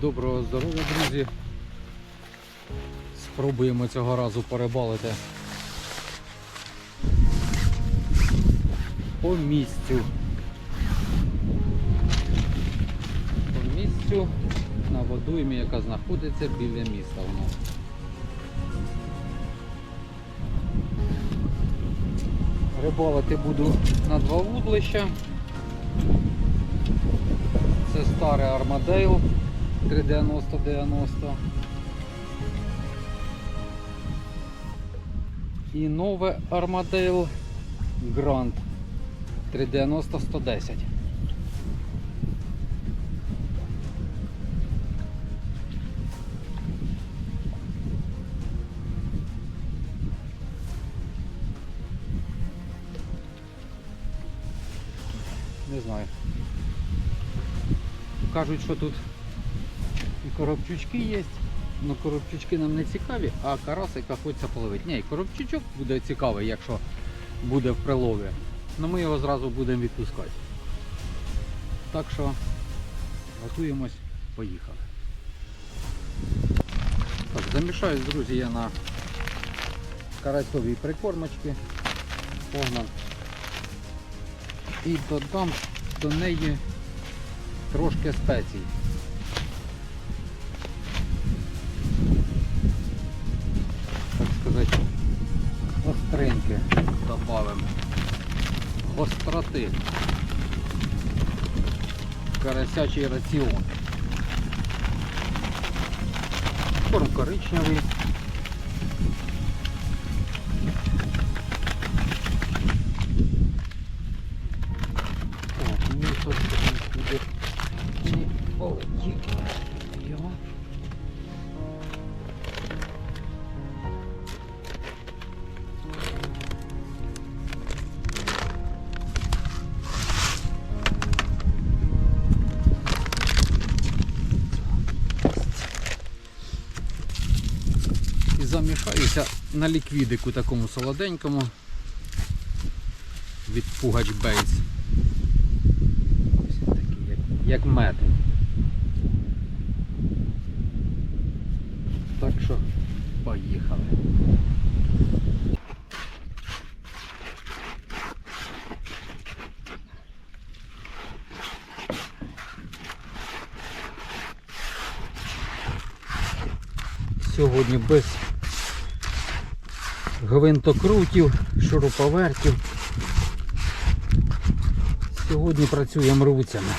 Доброго здоров'я, друзі. Спробуємо цього разу перебалити по місцю. По місцю на водоймі, яка знаходиться біля міста у нас. Рибалити буду на два вудлища. Це старий Армадейл 390-90. І нове Armadale Grand 390-110. Не знаю. Кажуть, що тут коробчучки є. Ну коробчучки нам не цікаві, а карасика хочеться половити. Ні, коробчучок буде цікавий, якщо буде в прилові. Ну ми його зразу будемо відпускати. Так що готуємось, поїхали. Так, замішаюсь, друзі, я на карасовій прикормочці. Погнав. І додам до неї трошки спецій. Добавимо. Гостроти. Карасячий раціон. Корм коричневий. Замішаюся на ліквідику такому солоденькому від Пугач Бейс. Ось такий, як мед. Так що поїхали. Сьогодні без гвинтокрутів, шуруповертів. Сьогодні працюємо руцями.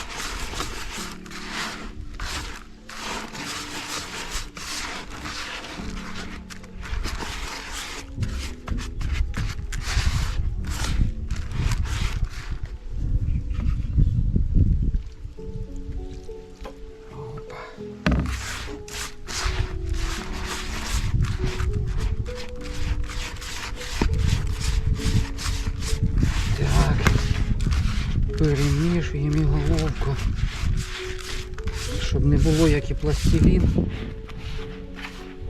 Щоб не було як і пластилін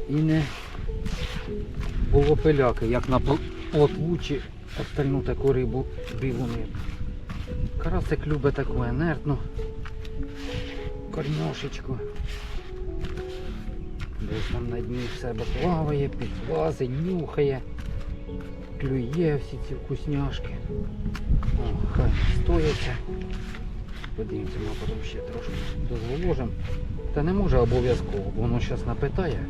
і не було пиляки, як на пл- плотву чи остальну таку рибу білу нитку. Карасик любить таку енергну кормошечку. Десь там на дні в себе плаває, підлазить, нюхає, клює всі ці вкусняшки. О, хай стояться. Подивимося, ми потім ще трошки дозволожимо. Та не може обов'язково, бо воно зараз напитає.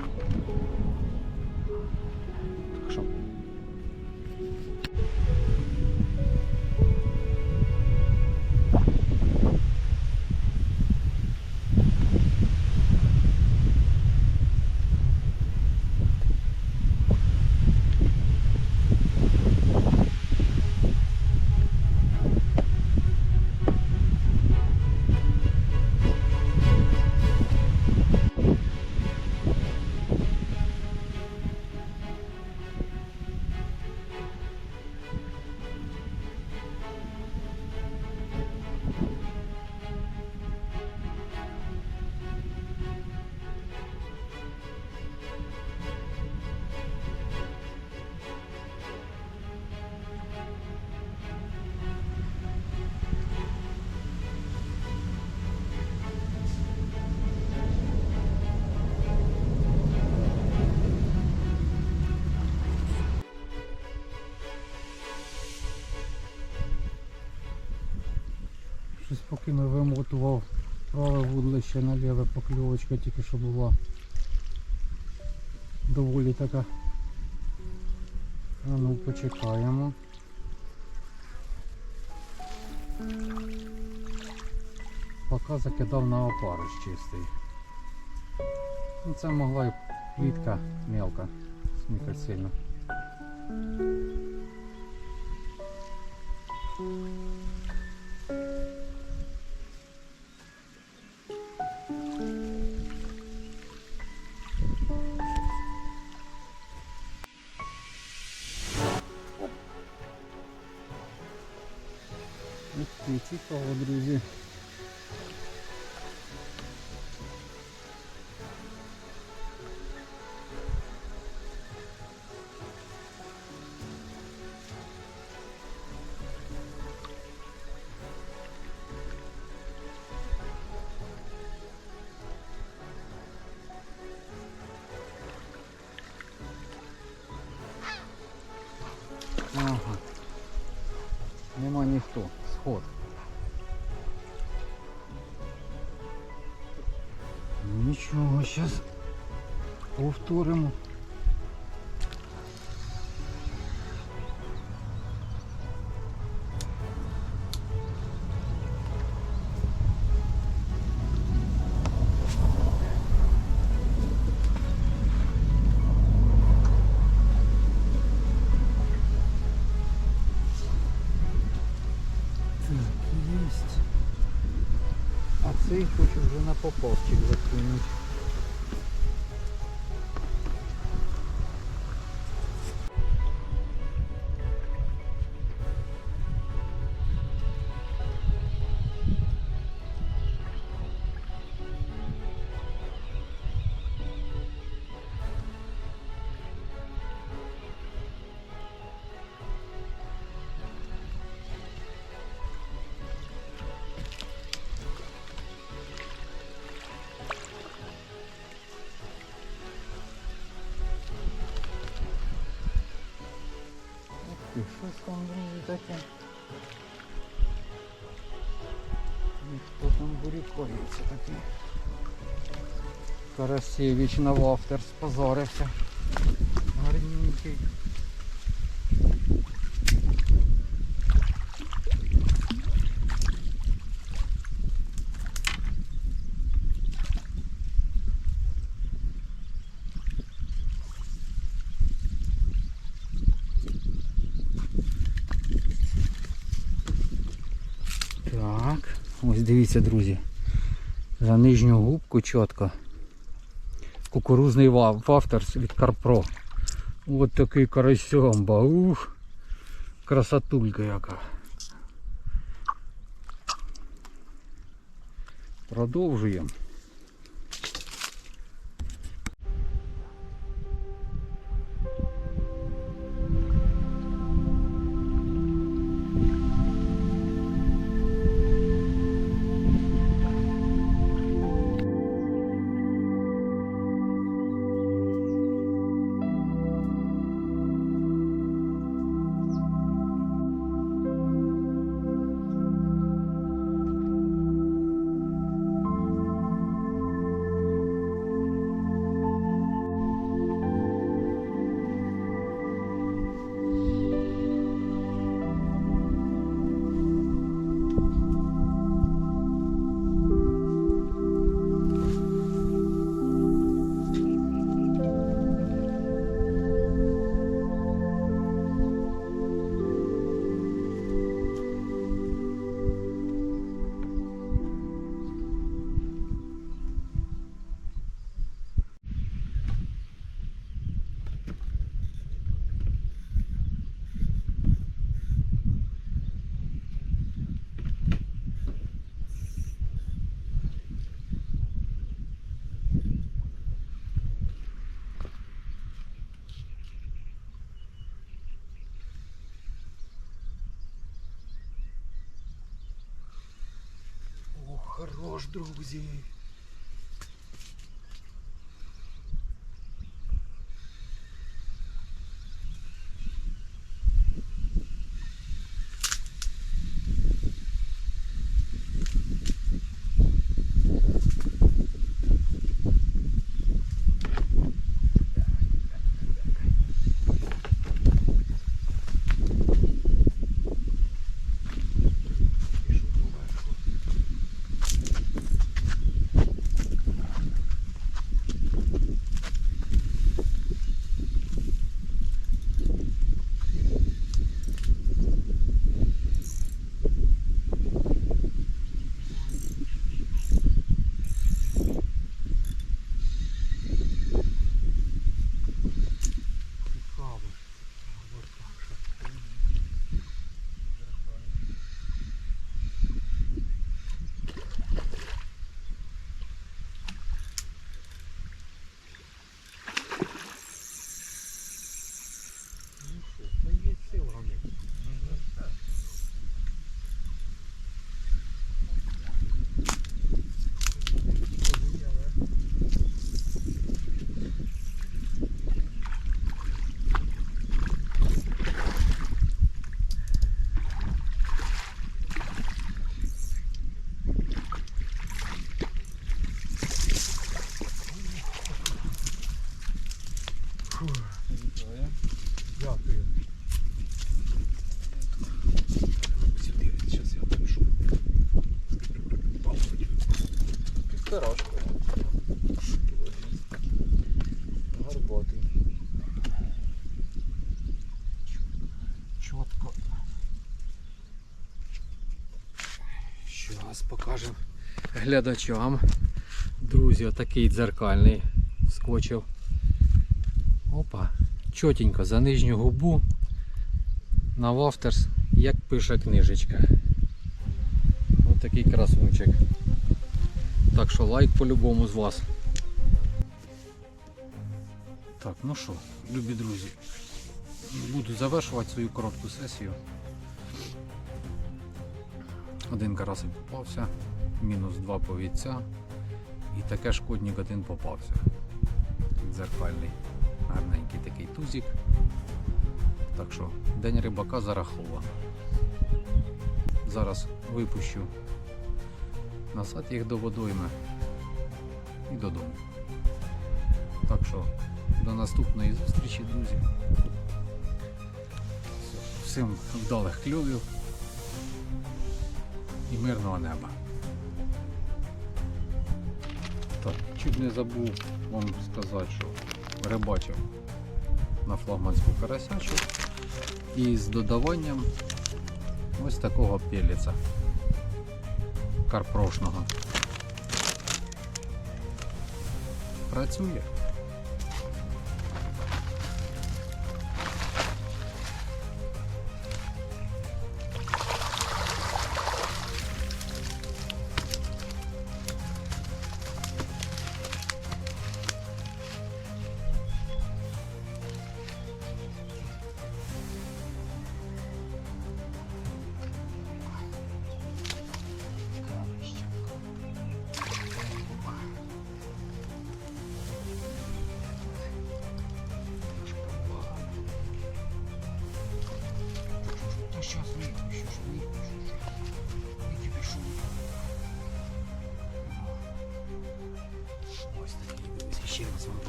Поки ми вимотував праве вудлище на ліве покльовочка тільки що була доволі така. А ну почекаємо. Поки закидав на опариш чистий. Ну, це могла й плітка мелка смикати сильно. Ничего, Нічого, зараз повторимо. На поповчик закинуть. Щось там друзі таке. Хто там бурікується такий? Карасєвич на вафтер спозорився. Гарненький. Так, ось дивіться, друзі. За нижню губку чітко. Кукурузний ва- вафтерс від Карпро. От такий карасьомба. Ух. Красотулька яка. Продовжуємо. Хорош, друзі. Пирожкою. Горботий. Чітко. Щас покажемо глядачам. Друзі, отакий дзеркальний скочив. Опа, чотенько за нижню губу на Вафтерс, як пише книжечка. Ось такий красунчик. Так що лайк по-любому з вас. Так, ну що, любі друзі, буду завершувати свою коротку сесію. Один карасик попався, мінус два повідця і таке шкодник один попався. Дзеркальний, гарненький такий тузик. Так що день рибака зараховано. Зараз випущу назад їх до водойми і додому. Так що до наступної зустрічі, друзі. Всім вдалих кльовів і мирного неба. Так, чуть не забув вам сказати, що рибачив на флагманську карасячу і з додаванням ось такого пеліця карпрошного. Працює.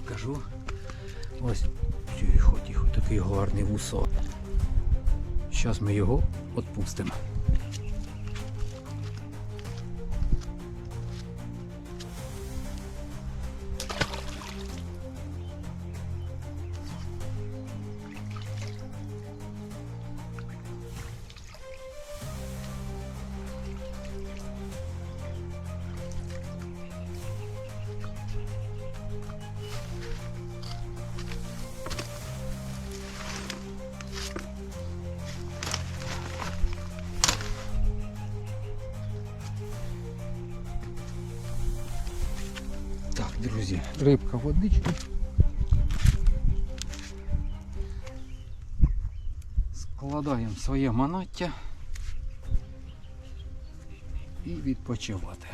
Покажу. Ось, тихо, тихо, такий гарний вусо. Зараз ми його відпустимо. Рибка водички. Складаємо своє манаття і відпочивати.